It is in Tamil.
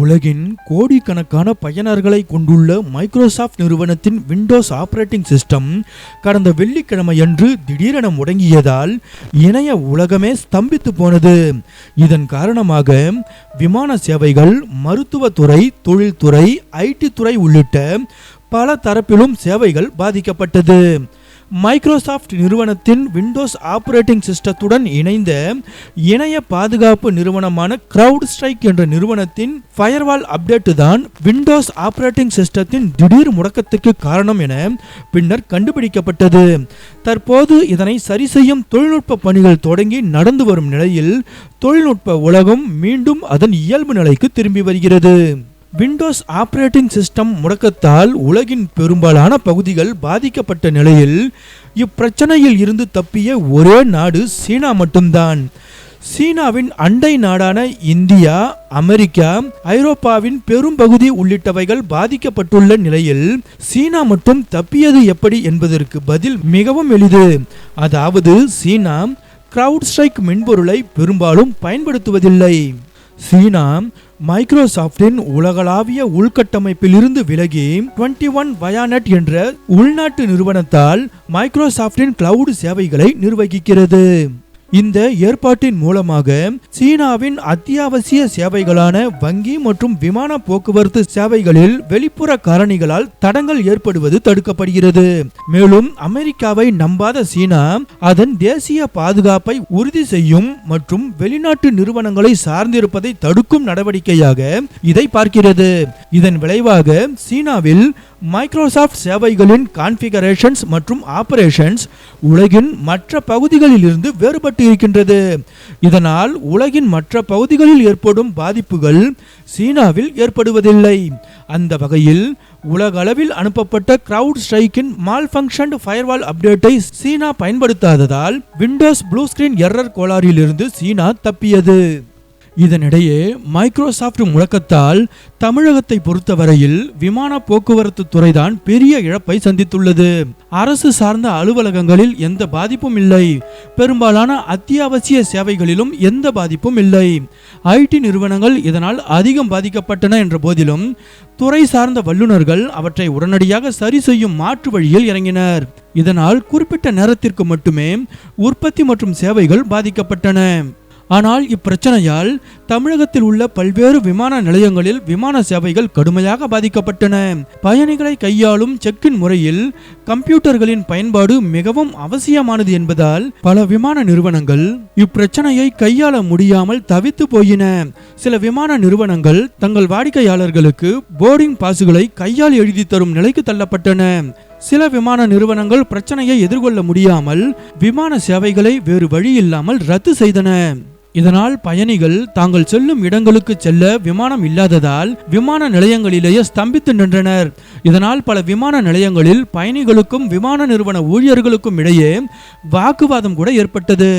உலகின் கோடிக்கணக்கான பயனர்களை கொண்டுள்ள மைக்ரோசாஃப்ட் நிறுவனத்தின் விண்டோஸ் ஆப்ரேட்டிங் சிஸ்டம் கடந்த வெள்ளிக்கிழமையன்று திடீரென முடங்கியதால் இணைய உலகமே ஸ்தம்பித்து போனது. இதன் காரணமாக விமான சேவைகள் மருத்துவத்துறை தொழில்துறை ஐடி துறை உள்ளிட்ட பல தரப்பிலும் சேவைகள் பாதிக்கப்பட்டது. மைக்ரோசாஃப்ட் நிறுவனத்தின் விண்டோஸ் ஆப்ரேட்டிங் சிஸ்டத்துடன் இணைந்த இணைய பாதுகாப்பு நிறுவனமான கிரவுட் ஸ்ட்ரைக் என்ற நிறுவனத்தின் ஃபயர்வால் அப்டேட்டு தான் விண்டோஸ் ஆப்ரேட்டிங் சிஸ்டத்தின் திடீர் முடக்கத்துக்கு காரணம் என பின்னர் கண்டுபிடிக்கப்பட்டது. தற்போது இதனை சரி செய்யும் தொழில்நுட்ப பணிகள் தொடங்கி நடந்து வரும் நிலையில் தொழில்நுட்ப உலகம் மீண்டும் அதன் இயல்பு நிலைக்கு திரும்பி வருகிறது. விண்டோஸ் ஆப்ரேட்டிங் சிஸ்டம் முடக்கத்தால் உலகின் பெரும்பாலான பகுதிகள் பாதிக்கப்பட்ட நிலையில் இப்பிரச்சனையில் இருந்து தப்பிய ஒரே நாடு சீனா மட்டும்தான். சீனாவின் அண்டை நாடான இந்தியா அமெரிக்கா ஐரோப்பாவின் பெரும்பகுதி உள்ளிட்டவைகள் பாதிக்கப்பட்டுள்ள நிலையில் சீனா மட்டும் தப்பியது எப்படி என்பதற்கு பதில் மிகவும் எளிது. அதாவது சீனா கிரவுட் ஸ்ட்ரைக் மென்பொருளை பெரும்பாலும் பயன்படுத்துவதில்லை. சீனா மைக்ரோசாஃப்டின் உலகளாவிய உள்கட்டமைப்பிலிருந்து விலகி 21 ஒன் வயானட் என்ற உள்நாட்டு நிறுவனத்தால் மைக்ரோசாஃப்டின் கிளவுட் சேவைகளை நிர்வகிக்கிறது. இந்த ஏற்பாட்டின் மூலமாக சீனாவின் அத்தியாவசிய சேவைகளான வங்கி மற்றும் விமான போக்குவரத்து சேவைகளில் வெளிப்புற காரணிகளால் தடங்கள் ஏற்படுவது தடுக்கப்படுகிறது. மேலும் அமெரிக்காவை நம்பாத சீனா அதன் தேசிய பாதுகாப்பை உறுதி செய்யும் மற்றும் வெளிநாட்டு நிறுவனங்களை சார்ந்திருப்பதை தடுக்கும் நடவடிக்கையாக இதை பார்க்கிறது. இதன் விளைவாக சீனாவில் மைக்ரோசாஃப்ட் சேவைகளின் கான்ஃபிகரேஷன்ஸ் மற்றும் ஆபரேஷன்ஸ் உலகின் மற்ற பகுதிகளில் இருந்து வேறுபட்டு இருக்கின்றது இதனால் உலகின் மற்ற பகுதிகளில் ஏற்படும் பாதிப்புகள் சீனாவில் ஏற்படுவதில்லை. அந்த வகையில் உலகளவில் அனுப்பப்பட்ட கிரவுட் ஸ்ட்ரைக்கின் மால் ஃபங்க்ஷன் ஃபயர்வால் அப்டேட்டை சீனா பயன்படுத்தாததால் விண்டோஸ் ப்ளூ ஸ்கிரீன் எரர் கோளாறிலிருந்து சீனா தப்பியது. இதனிடையே மைக்ரோசாஃப்ட் முழக்கத்தால் தமிழகத்தை பொறுத்தவரையில் விமான போக்குவரத்து துறைதான் பெரிய இழப்பை சந்தித்துள்ளது. அரசு சார்ந்த அலுவலகங்களில் எந்த பாதிப்பும் இல்லை. பெரும்பாலான அத்தியாவசிய சேவைகளிலும் எந்த பாதிப்பும் இல்லை. ஐடி நிறுவனங்கள் இதனால் அதிகம் பாதிக்கப்பட்டன என்ற போதிலும் துறை சார்ந்த வல்லுநர்கள் அவற்றை உடனடியாக சரி செய்யும் மாற்று வழியில் இறங்கினர். இதனால் குறிப்பிட்ட நேரத்திற்கு மட்டுமே உற்பத்தி மற்றும் சேவைகள் பாதிக்கப்பட்டன. ஆனால் இப்பிரச்சனையால் தமிழகத்தில் உள்ள பல்வேறு விமான நிலையங்களில் விமான சேவைகள் கடுமையாக பாதிக்கப்பட்டன. பயணிகளை கையாளும் செக்கின் முறையில் கம்ப்யூட்டர்களின் பயன்பாடு மிகவும் அவசியமானது என்பதால் பல விமான நிறுவனங்கள் இப்பிரச்சனையை கையாள முடியாமல் தவித்து போயின. சில விமான நிறுவனங்கள் தங்கள் வாடிக்கையாளர்களுக்கு போர்டிங் பாசுகளை கையால் எழுதி தரும் நிலைக்கு தள்ளப்பட்டன. சில விமான நிறுவனங்கள் பிரச்சனையை எதிர்கொள்ள முடியாமல் விமான சேவைகளை வேறு வழி இல்லாமல் ரத்து செய்தன. இதனால் பயணிகள் தாங்கள் செல்லும் இடங்களுக்கு செல்ல விமானம் இல்லாததால் விமான நிலையங்களிலேயே ஸ்தம்பித்து நின்றனர். இதனால் பல விமான நிலையங்களில் பயணிகளுக்கும் விமான நிறுவன ஊழியர்களுக்கும் இடையே வாக்குவாதம் கூட ஏற்பட்டது.